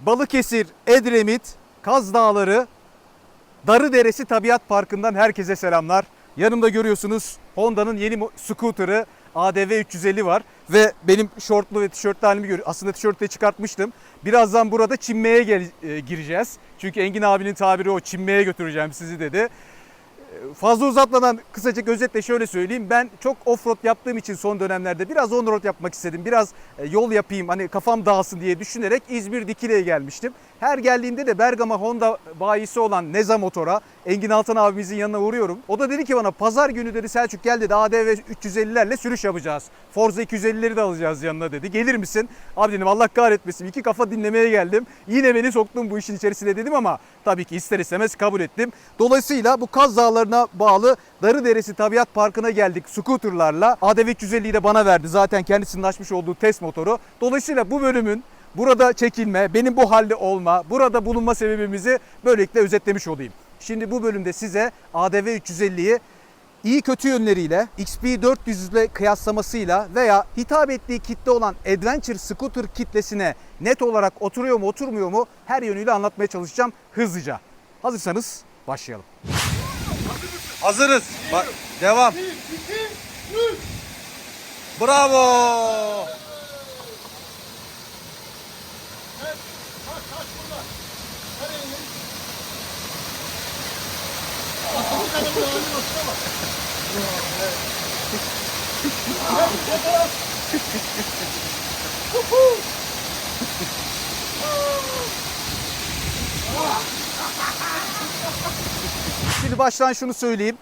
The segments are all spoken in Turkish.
Balıkesir, Edremit, Kaz Dağları, Darıderesi Tabiat Parkı'ndan herkese selamlar. Yanımda görüyorsunuz Honda'nın yeni scooter'ı ADV 350 var ve benim şortlu ve tişörtlü halimi görüyor. Aslında tişörtü de çıkartmıştım. Birazdan burada çinmeye gel- e, gireceğiz. Çünkü Engin abinin tabiri o çinmeye götüreceğim sizi dedi. Fazla uzatmadan kısacık özetle şöyle söyleyeyim. Ben çok offroad yaptığım için son dönemlerde biraz onroad yapmak istedim. Biraz e, yol yapayım hani kafam dağılsın diye düşünerek İzmir Dikile'ye gelmiştim. Her geldiğimde de Bergama Honda bayisi olan Neza Motor'a Engin Altan abimizin yanına uğruyorum. O da dedi ki bana pazar günü dedi Selçuk gel dedi ADV 350'lerle sürüş yapacağız. Forza 250'leri de alacağız yanına dedi. Gelir misin? Abi dedim Allah kahretmesin. İki kafa dinlemeye geldim. Yine beni soktun bu işin içerisine dedim ama tabii ki ister istemez kabul ettim. Dolayısıyla bu Kaz Dağları'na bağlı Darıderesi Tabiat Parkı'na geldik scooterlarla. ADV 350'yi de bana verdi. Zaten kendisinin açmış olduğu test motoru. Dolayısıyla bu bölümün burada çekilme, benim bu halde olma, burada bulunma sebebimizi böylelikle özetlemiş olayım. Şimdi bu bölümde size ADV 350'yi iyi kötü yönleriyle, XP400 ile kıyaslamasıyla veya hitap ettiği kitle olan Adventure Scooter kitlesine net olarak oturuyor mu oturmuyor mu her yönüyle anlatmaya çalışacağım hızlıca. Hazırsanız başlayalım. Hazırız. Bak devam. Bravo. Şimdi baştan şunu söyleyeyim.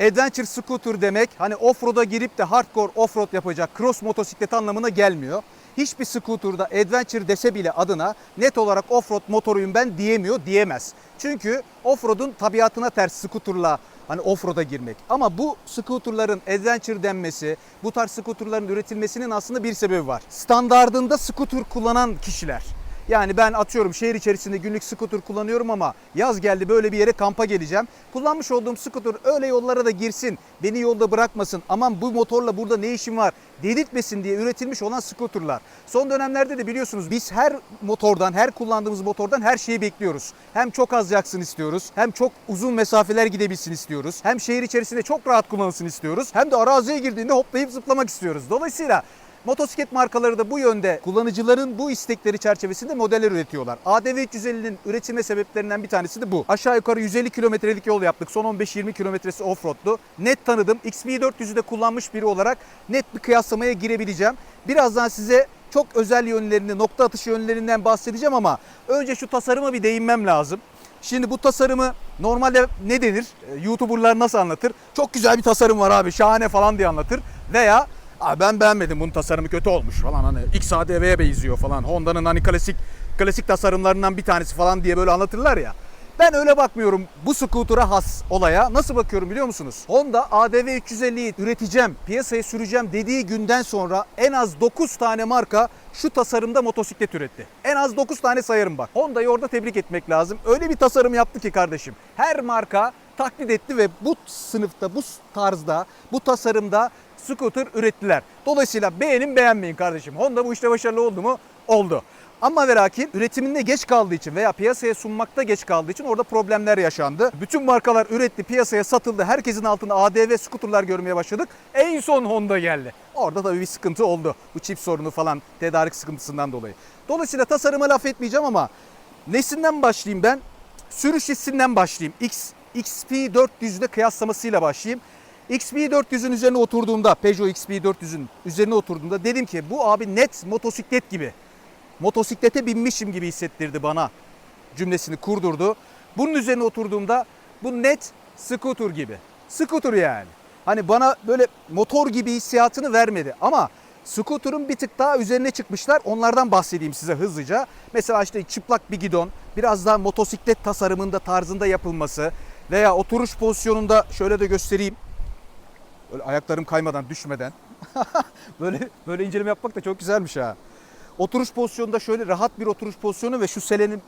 Adventure scooter demek hani offroad'a girip de hardcore offroad yapacak cross motosiklet anlamına gelmiyor. Hiçbir scooter'da adventure dese bile adına net olarak offroad motoruyum ben diyemiyor, diyemez. Çünkü offroad'un tabiatına ters scooter'la hani offroad'a girmek. Ama bu scooter'ların adventure denmesi, bu tarz scooter'ların üretilmesinin aslında bir sebebi var. Standardında scooter kullanan kişiler. Yani ben atıyorum şehir içerisinde günlük scooter kullanıyorum ama yaz geldi böyle bir yere kampa geleceğim. Kullanmış olduğum scooter öyle yollara da girsin, beni yolda bırakmasın. Aman bu motorla burada ne işim var dedirtmesin diye üretilmiş olan scooterlar. Son dönemlerde de biliyorsunuz biz her motordan, her kullandığımız motordan her şeyi bekliyoruz. Hem çok az yaksın istiyoruz, hem çok uzun mesafeler gidebilsin istiyoruz. Hem şehir içerisinde çok rahat kullanılsın istiyoruz. Hem de araziye girdiğinde hoplayıp zıplamak istiyoruz. Dolayısıyla Motosiklet markaları da bu yönde kullanıcıların bu istekleri çerçevesinde modeller üretiyorlar. ADV 350'nin üretilme sebeplerinden bir tanesi de bu. Aşağı yukarı 150 kilometrelik yol yaptık. Son 15-20 kilometresi offroad'du. Net tanıdım. XB400'ü de kullanmış biri olarak net bir kıyaslamaya girebileceğim. Birazdan size çok özel yönlerini, nokta atışı yönlerinden bahsedeceğim ama önce şu tasarıma bir değinmem lazım. Şimdi bu tasarımı normalde ne denir? Ee, YouTuber'lar nasıl anlatır? Çok güzel bir tasarım var abi şahane falan diye anlatır. Veya Abi ben beğenmedim bunun tasarımı kötü olmuş falan hani XADV'ye benziyor falan. Honda'nın hani klasik klasik tasarımlarından bir tanesi falan diye böyle anlatırlar ya. Ben öyle bakmıyorum bu scooter'a has olaya. Nasıl bakıyorum biliyor musunuz? Honda ADV 350'yi üreteceğim, piyasaya süreceğim dediği günden sonra en az 9 tane marka şu tasarımda motosiklet üretti. En az 9 tane sayarım bak. Honda'yı orada tebrik etmek lazım. Öyle bir tasarım yaptı ki kardeşim. Her marka taklit etti ve bu sınıfta, bu tarzda, bu tasarımda scooter ürettiler. Dolayısıyla beğenin beğenmeyin kardeşim. Honda bu işte başarılı oldu mu? Oldu. Ama ve lakin üretiminde geç kaldığı için veya piyasaya sunmakta geç kaldığı için orada problemler yaşandı. Bütün markalar üretti, piyasaya satıldı. Herkesin altında ADV scooterlar görmeye başladık. En son Honda geldi. Orada da bir sıkıntı oldu. Bu çip sorunu falan, tedarik sıkıntısından dolayı. Dolayısıyla tasarıma laf etmeyeceğim ama nesinden başlayayım ben? Sürüş hissinden başlayayım. X, XP400'de kıyaslamasıyla başlayayım. XP400'ün üzerine oturduğumda, Peugeot XP400'ün üzerine oturduğumda dedim ki bu abi net motosiklet gibi. Motosiklete binmişim gibi hissettirdi bana cümlesini kurdurdu. Bunun üzerine oturduğumda bu net scooter gibi. Scooter yani. Hani bana böyle motor gibi hissiyatını vermedi ama scooter'ın bir tık daha üzerine çıkmışlar. Onlardan bahsedeyim size hızlıca. Mesela işte çıplak bir gidon, biraz daha motosiklet tasarımında tarzında yapılması veya oturuş pozisyonunda şöyle de göstereyim. Böyle ayaklarım kaymadan, düşmeden. böyle böyle inceleme yapmak da çok güzelmiş ha. Oturuş pozisyonunda şöyle rahat bir oturuş pozisyonu ve şu selenin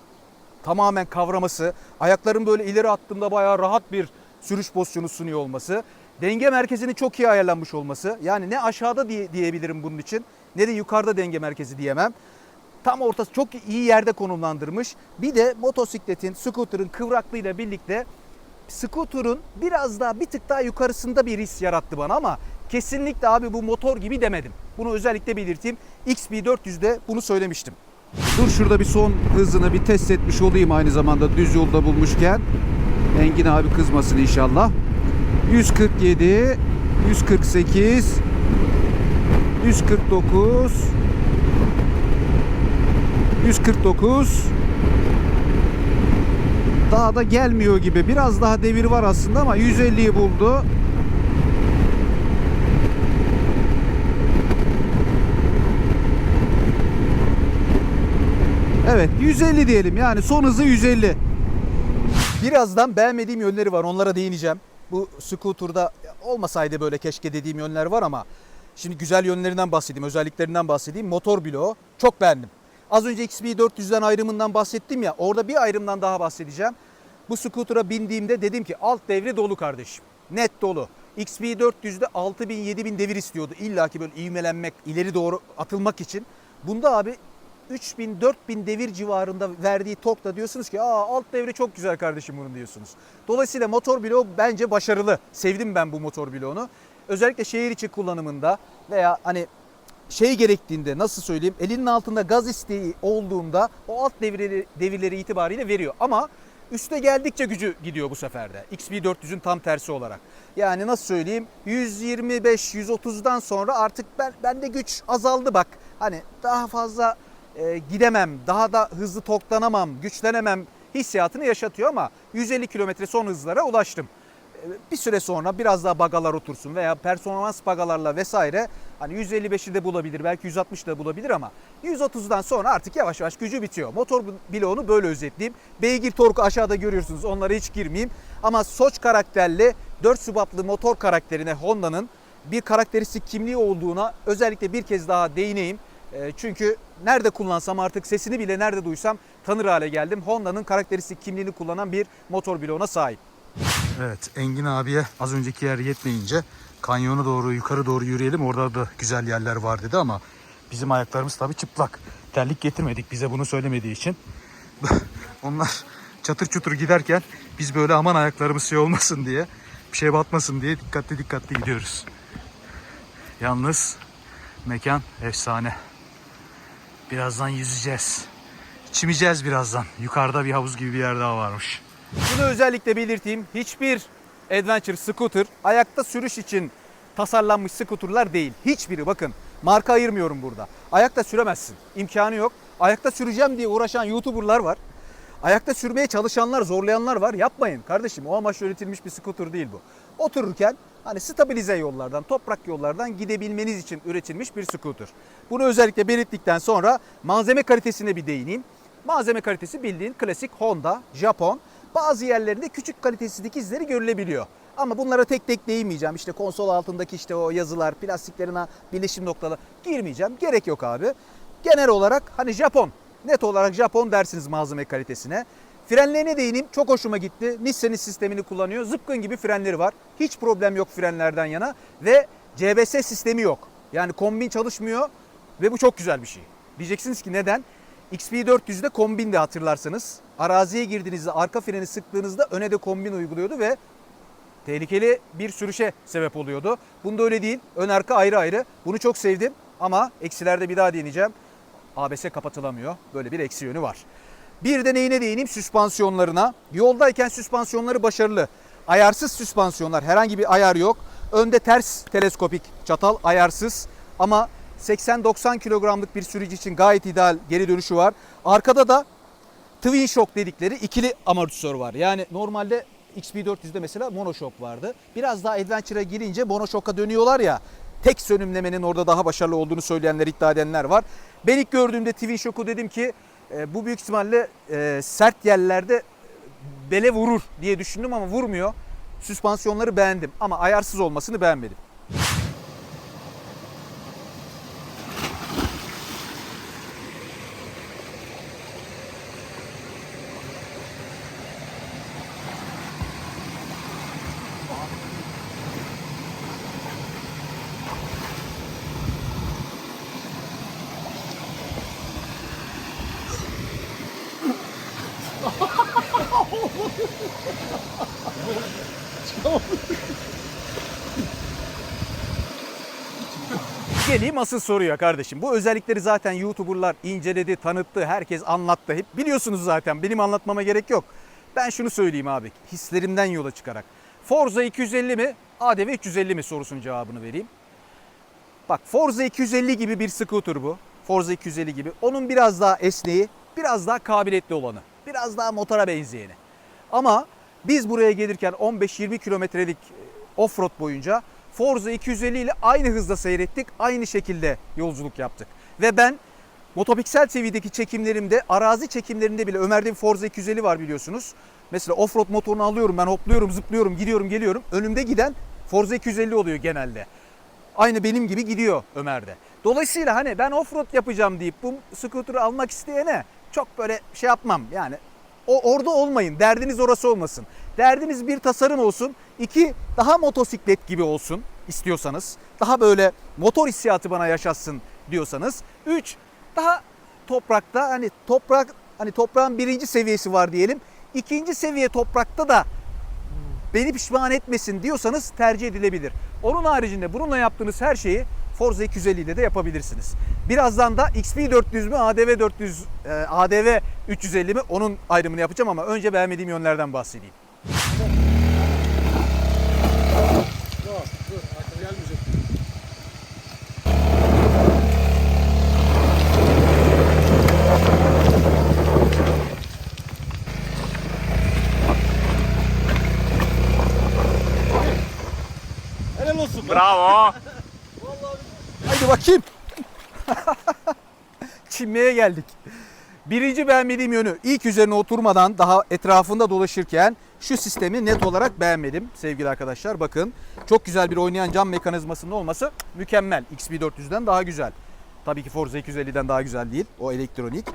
tamamen kavraması, ayakların böyle ileri attığımda bayağı rahat bir sürüş pozisyonu sunuyor olması, denge merkezini çok iyi ayarlanmış olması. Yani ne aşağıda diye, diyebilirim bunun için ne de yukarıda denge merkezi diyemem. Tam ortası çok iyi yerde konumlandırmış. Bir de motosikletin, scooter'ın kıvraklığıyla birlikte scooter'ın biraz daha bir tık daha yukarısında bir his yarattı bana ama kesinlikle abi bu motor gibi demedim. Bunu özellikle belirteyim. XB400'de bunu söylemiştim. Dur şurada bir son hızını bir test etmiş olayım aynı zamanda düz yolda bulmuşken. Engin abi kızmasın inşallah. 147, 148, 149, 149. Daha da gelmiyor gibi. Biraz daha devir var aslında ama 150'yi buldu. Evet 150 diyelim yani son hızı 150. Birazdan beğenmediğim yönleri var onlara değineceğim. Bu scooter'da olmasaydı böyle keşke dediğim yönler var ama şimdi güzel yönlerinden bahsedeyim, özelliklerinden bahsedeyim. Motor bloğu çok beğendim. Az önce XB400'den ayrımından bahsettim ya orada bir ayrımdan daha bahsedeceğim. Bu scooter'a bindiğimde dedim ki alt devre dolu kardeşim. Net dolu. XB400'de 6000 7000 devir istiyordu. İlla ki böyle ivmelenmek, ileri doğru atılmak için. Bunda abi 3000 4000 devir civarında verdiği torkla diyorsunuz ki aa alt devre çok güzel kardeşim bunun diyorsunuz. Dolayısıyla motor bloğu bence başarılı. Sevdim ben bu motor bloğunu. Özellikle şehir içi kullanımında veya hani şey gerektiğinde nasıl söyleyeyim elinin altında gaz isteği olduğunda o alt devirleri, devirleri itibariyle veriyor. Ama üste geldikçe gücü gidiyor bu seferde. XB400'ün tam tersi olarak. Yani nasıl söyleyeyim 125-130'dan sonra artık ben bende güç azaldı bak. Hani daha fazla e, gidemem, daha da hızlı toklanamam, güçlenemem hissiyatını yaşatıyor ama 150 kilometre son hızlara ulaştım. Bir süre sonra biraz daha bagalar otursun veya performans bagalarla vesaire hani 155'i de bulabilir belki 160 da bulabilir ama 130'dan sonra artık yavaş yavaş gücü bitiyor. Motor bloğunu böyle özetleyeyim. Beygir torku aşağıda görüyorsunuz onlara hiç girmeyeyim. Ama Soç karakterli 4 subaplı motor karakterine Honda'nın bir karakteristik kimliği olduğuna özellikle bir kez daha değineyim. E, Çünkü nerede kullansam artık sesini bile nerede duysam tanır hale geldim. Honda'nın karakteristik kimliğini kullanan bir motor bloğuna sahip. Evet Engin abiye az önceki yer yetmeyince kanyona doğru yukarı doğru yürüyelim orada da güzel yerler var dedi ama bizim ayaklarımız tabii çıplak. Terlik getirmedik bize bunu söylemediği için. Onlar çatır çutur giderken biz böyle aman ayaklarımız şey olmasın diye bir şey batmasın diye dikkatli dikkatli gidiyoruz. Yalnız mekan efsane. Birazdan yüzeceğiz. Çimeceğiz birazdan. Yukarıda bir havuz gibi bir yer daha varmış. Bunu özellikle belirteyim. Hiçbir adventure scooter ayakta sürüş için tasarlanmış scooterlar değil. Hiçbiri bakın. Marka ayırmıyorum burada. Ayakta süremezsin. İmkanı yok. Ayakta süreceğim diye uğraşan YouTuber'lar var. Ayakta sürmeye çalışanlar, zorlayanlar var. Yapmayın kardeşim. O amaçla üretilmiş bir scooter değil bu. Otururken hani stabilize yollardan, toprak yollardan gidebilmeniz için üretilmiş bir scooter. Bunu özellikle belirttikten sonra malzeme kalitesine bir değineyim. Malzeme kalitesi bildiğin klasik Honda, Japon. Bazı yerlerinde küçük kalitesizlik izleri görülebiliyor. Ama bunlara tek tek değinmeyeceğim. İşte konsol altındaki işte o yazılar, plastiklerine birleşim noktaları girmeyeceğim. Gerek yok abi. Genel olarak hani Japon. Net olarak Japon dersiniz malzeme kalitesine. Frenlerine değineyim. Çok hoşuma gitti. Nissan'ın sistemini kullanıyor. Zıpkın gibi frenleri var. Hiç problem yok frenlerden yana. Ve CBS sistemi yok. Yani kombin çalışmıyor. Ve bu çok güzel bir şey. Diyeceksiniz ki neden? XP400'de kombin de hatırlarsanız. Araziye girdiğinizde arka freni sıktığınızda öne de kombin uyguluyordu ve tehlikeli bir sürüşe sebep oluyordu. Bunda öyle değil. Ön arka ayrı ayrı. Bunu çok sevdim ama eksilerde bir daha deneyeceğim. ABS kapatılamıyor. Böyle bir eksi yönü var. Bir de neyine değineyim? Süspansiyonlarına. Yoldayken süspansiyonları başarılı. Ayarsız süspansiyonlar. Herhangi bir ayar yok. Önde ters teleskopik çatal ayarsız ama 80-90 kilogramlık bir sürücü için gayet ideal geri dönüşü var. Arkada da Twin Shock dedikleri ikili amortisör var. Yani normalde XB400'de mesela monoshock vardı. Biraz daha adventure'a girince monoshock'a dönüyorlar ya. Tek sönümlemenin orada daha başarılı olduğunu söyleyenler, iddia edenler var. Ben ilk gördüğümde Twin Shock'u dedim ki e, bu büyük ihtimalle e, sert yerlerde bele vurur diye düşündüm ama vurmuyor. Süspansiyonları beğendim ama ayarsız olmasını beğenmedim. Geleyim asıl soruya kardeşim. Bu özellikleri zaten YouTuber'lar inceledi, tanıttı, herkes anlattı. Hep biliyorsunuz zaten. Benim anlatmama gerek yok. Ben şunu söyleyeyim abi. Hislerimden yola çıkarak. Forza 250 mi, ADV 350 mi sorusunun cevabını vereyim. Bak Forza 250 gibi bir scooter bu. Forza 250 gibi. Onun biraz daha esneği, biraz daha kabiliyetli olanı. Biraz daha motora benzeyeni. Ama biz buraya gelirken 15-20 kilometrelik offroad boyunca Forza 250 ile aynı hızda seyrettik. Aynı şekilde yolculuk yaptık. Ve ben Motopiksel TV'deki çekimlerimde, arazi çekimlerinde bile Ömer'de Forza 250 var biliyorsunuz. Mesela offroad motorunu alıyorum ben hopluyorum, zıplıyorum, gidiyorum, geliyorum. Önümde giden Forza 250 oluyor genelde. Aynı benim gibi gidiyor Ömer'de. Dolayısıyla hani ben offroad yapacağım deyip bu scooter'ı almak isteyene çok böyle şey yapmam. Yani o orada olmayın. Derdiniz orası olmasın. Derdiniz bir tasarım olsun. iki daha motosiklet gibi olsun istiyorsanız. Daha böyle motor hissiyatı bana yaşatsın diyorsanız. Üç daha toprakta hani toprak hani toprağın birinci seviyesi var diyelim. İkinci seviye toprakta da beni pişman etmesin diyorsanız tercih edilebilir. Onun haricinde bununla yaptığınız her şeyi Forza 250 ile de yapabilirsiniz. Birazdan da XP 400 mü ADV 400 e, ADV 350 mi onun ayrımını yapacağım ama önce beğenmediğim yönlerden bahsedeyim. Bravo. Bakayım. Çinmeye geldik. Birinci beğenmediğim yönü ilk üzerine oturmadan daha etrafında dolaşırken şu sistemi net olarak beğenmedim sevgili arkadaşlar. Bakın çok güzel bir oynayan cam mekanizmasının olması mükemmel. XP400'den daha güzel. Tabii ki Forza 250'den daha güzel değil. O elektronik.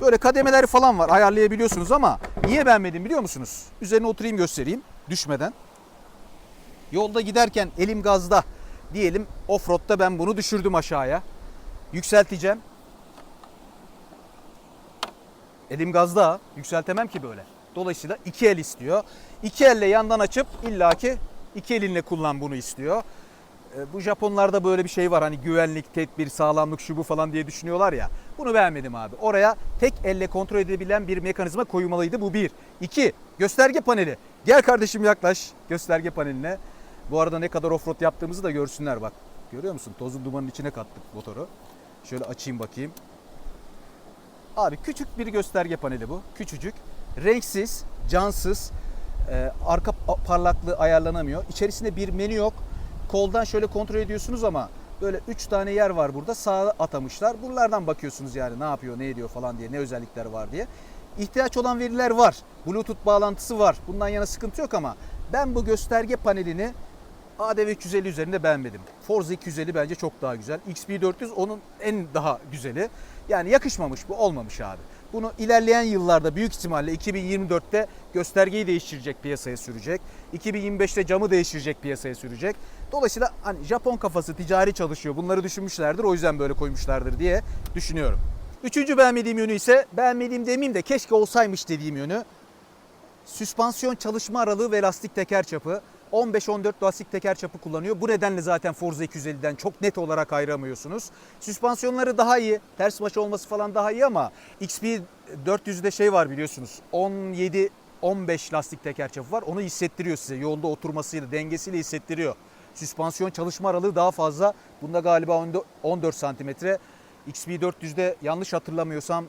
Böyle kademeleri falan var ayarlayabiliyorsunuz ama niye beğenmedim biliyor musunuz? Üzerine oturayım göstereyim düşmeden. Yolda giderken elim gazda diyelim offroad'da ben bunu düşürdüm aşağıya. Yükselteceğim. Elim gazda yükseltemem ki böyle. Dolayısıyla iki el istiyor. İki elle yandan açıp illaki iki elinle kullan bunu istiyor. E, Bu Japonlarda böyle bir şey var hani güvenlik, tedbir, sağlamlık şu bu falan diye düşünüyorlar ya. Bunu beğenmedim abi. Oraya tek elle kontrol edebilen bir mekanizma koyulmalıydı bu bir. İki, gösterge paneli. Gel kardeşim yaklaş gösterge paneline. Bu arada ne kadar offroad yaptığımızı da görsünler bak. Görüyor musun? Tozun dumanın içine kattık motoru. Şöyle açayım bakayım. Abi küçük bir gösterge paneli bu. Küçücük. Renksiz, cansız. Ee, arka pa- parlaklığı ayarlanamıyor. İçerisinde bir menü yok. Koldan şöyle kontrol ediyorsunuz ama böyle 3 tane yer var burada. Sağa atamışlar. Buralardan bakıyorsunuz yani ne yapıyor, ne ediyor falan diye, ne özellikler var diye. İhtiyaç olan veriler var. Bluetooth bağlantısı var. Bundan yana sıkıntı yok ama ben bu gösterge panelini ADV 350 üzerinde beğenmedim. Forza 250 bence çok daha güzel. XP400 onun en daha güzeli. Yani yakışmamış bu olmamış abi. Bunu ilerleyen yıllarda büyük ihtimalle 2024'te göstergeyi değiştirecek piyasaya sürecek. 2025'te camı değiştirecek piyasaya sürecek. Dolayısıyla hani Japon kafası ticari çalışıyor. Bunları düşünmüşlerdir o yüzden böyle koymuşlardır diye düşünüyorum. Üçüncü beğenmediğim yönü ise beğenmediğim demeyeyim de keşke olsaymış dediğim yönü süspansiyon çalışma aralığı ve lastik teker çapı. 15-14 lastik teker çapı kullanıyor. Bu nedenle zaten Forza 250'den çok net olarak ayıramıyorsunuz. Süspansiyonları daha iyi. Ters maç olması falan daha iyi ama XP 400'de şey var biliyorsunuz. 17 15 lastik teker çapı var. Onu hissettiriyor size. Yolda oturmasıyla, dengesiyle hissettiriyor. Süspansiyon çalışma aralığı daha fazla. Bunda galiba 14 santimetre. XP 400'de yanlış hatırlamıyorsam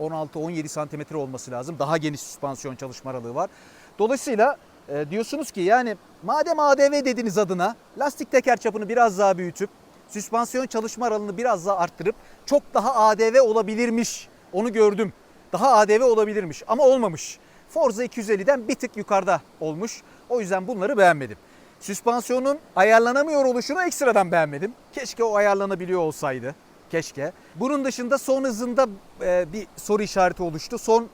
16-17 santimetre olması lazım. Daha geniş süspansiyon çalışma aralığı var. Dolayısıyla e, diyorsunuz ki yani madem ADV dediniz adına lastik teker çapını biraz daha büyütüp süspansiyon çalışma aralığını biraz daha arttırıp çok daha ADV olabilirmiş. Onu gördüm. Daha ADV olabilirmiş ama olmamış. Forza 250'den bir tık yukarıda olmuş. O yüzden bunları beğenmedim. Süspansiyonun ayarlanamıyor oluşunu ekstradan beğenmedim. Keşke o ayarlanabiliyor olsaydı. Keşke. Bunun dışında son hızında e, bir soru işareti oluştu. Son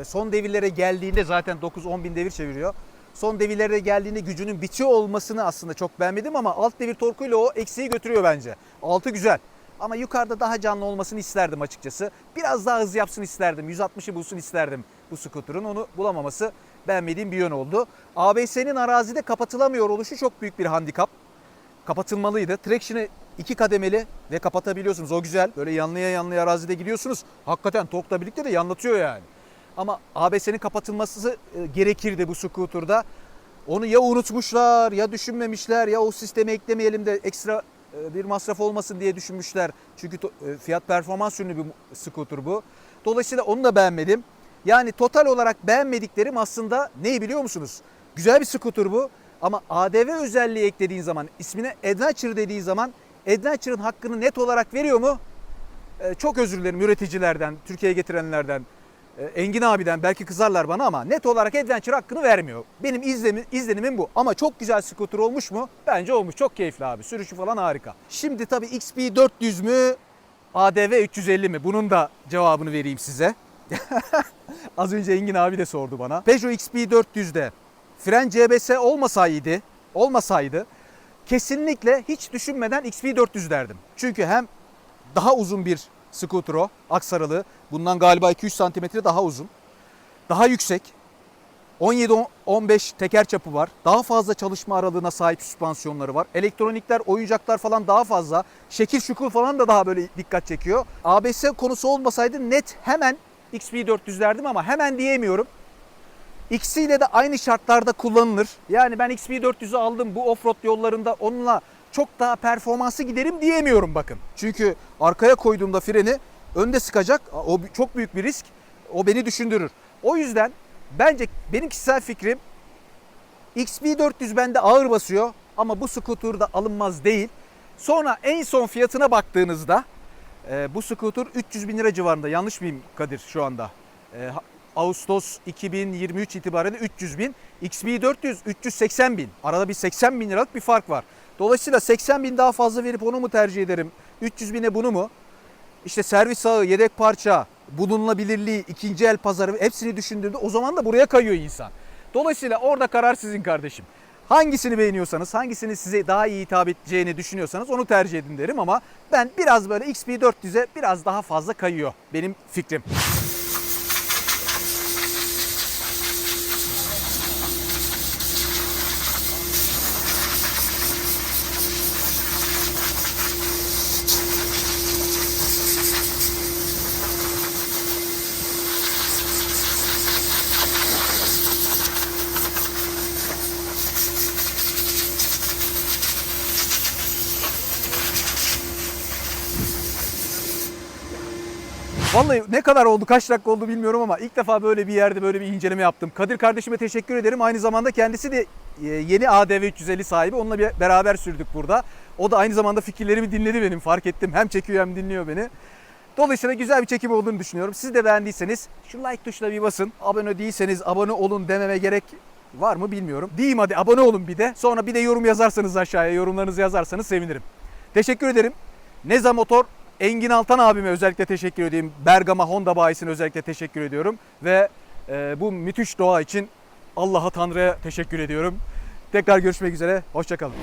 e, son devirlere geldiğinde zaten 9-10 bin devir çeviriyor. Son devirlere geldiğinde gücünün bitiyor olmasını aslında çok beğenmedim ama alt devir torkuyla o eksiği götürüyor bence. Altı güzel. Ama yukarıda daha canlı olmasını isterdim açıkçası. Biraz daha hız yapsın isterdim. 160'ı bulsun isterdim bu skuterın. Onu bulamaması beğenmediğim bir yön oldu. ABS'nin arazide kapatılamıyor oluşu çok büyük bir handikap. Kapatılmalıydı. Traction'ı iki kademeli ve kapatabiliyorsunuz. O güzel. Böyle yanlıya yanlıya arazide gidiyorsunuz. Hakikaten torkla birlikte de yanlatıyor yani. Ama ABS'nin kapatılması e, gerekirdi bu scooter'da. Onu ya unutmuşlar ya düşünmemişler ya o sisteme eklemeyelim de ekstra e, bir masraf olmasın diye düşünmüşler. Çünkü e, fiyat performans ürünü bir scooter bu. Dolayısıyla onu da beğenmedim. Yani total olarak beğenmediklerim aslında neyi biliyor musunuz? Güzel bir scooter bu ama ADV özelliği eklediğin zaman ismine Adventure dediği zaman Adventure'ın hakkını net olarak veriyor mu? Çok özür dilerim üreticilerden, Türkiye'ye getirenlerden, Engin abiden belki kızarlar bana ama net olarak Adventure hakkını vermiyor. Benim izlenim, izlenimim bu. Ama çok güzel scooter olmuş mu? Bence olmuş. Çok keyifli abi. Sürüşü falan harika. Şimdi tabii XP 400 mü? ADV 350 mi? Bunun da cevabını vereyim size. Az önce Engin abi de sordu bana. Peugeot XP 400'de fren CBS olmasaydı, olmasaydı kesinlikle hiç düşünmeden XP 400 derdim. Çünkü hem daha uzun bir scooter o, aksaralı. Bundan galiba 200 santimetre daha uzun. Daha yüksek. 17-15 teker çapı var. Daha fazla çalışma aralığına sahip süspansiyonları var. Elektronikler, oyuncaklar falan daha fazla. Şekil şukul falan da daha böyle dikkat çekiyor. ABS konusu olmasaydı net hemen XP400 derdim ama hemen diyemiyorum. İkisiyle de aynı şartlarda kullanılır. Yani ben XP400'ü aldım bu offroad yollarında onunla çok daha performansı giderim diyemiyorum bakın. Çünkü arkaya koyduğumda freni önde sıkacak. O çok büyük bir risk. O beni düşündürür. O yüzden bence benim kişisel fikrim XP400 bende ağır basıyor ama bu scooter'da alınmaz değil. Sonra en son fiyatına baktığınızda e, bu scooter 300 bin lira civarında yanlış mıyım Kadir şu anda? E, Ağustos 2023 itibariyle 300 bin. XP400 380 bin. Arada bir 80 bin liralık bir fark var. Dolayısıyla 80 bin daha fazla verip onu mu tercih ederim? 300 bine bunu mu? İşte servis ağı, yedek parça, bulunabilirliği, ikinci el pazarı hepsini düşündüğümde o zaman da buraya kayıyor insan. Dolayısıyla orada karar sizin kardeşim. Hangisini beğeniyorsanız, hangisini size daha iyi hitap edeceğini düşünüyorsanız onu tercih edin derim ama ben biraz böyle XP400'e biraz daha fazla kayıyor benim fikrim. Vallahi ne kadar oldu, kaç dakika oldu bilmiyorum ama ilk defa böyle bir yerde böyle bir inceleme yaptım. Kadir kardeşime teşekkür ederim. Aynı zamanda kendisi de e, yeni ADV 350 sahibi. Onunla bir beraber sürdük burada. O da aynı zamanda fikirlerimi dinledi benim fark ettim. Hem çekiyor hem dinliyor beni. Dolayısıyla güzel bir çekim olduğunu düşünüyorum. Siz de beğendiyseniz şu like tuşuna bir basın. Abone değilseniz abone olun dememe gerek var mı bilmiyorum. Diyeyim hadi abone olun bir de. Sonra bir de yorum yazarsanız aşağıya yorumlarınızı yazarsanız sevinirim. Teşekkür ederim. Neza Motor Engin Altan abime özellikle teşekkür edeyim. Bergama Honda bayisine özellikle teşekkür ediyorum. Ve e, bu müthiş doğa için Allah'a Tanrı'ya teşekkür ediyorum. Tekrar görüşmek üzere. Hoşçakalın.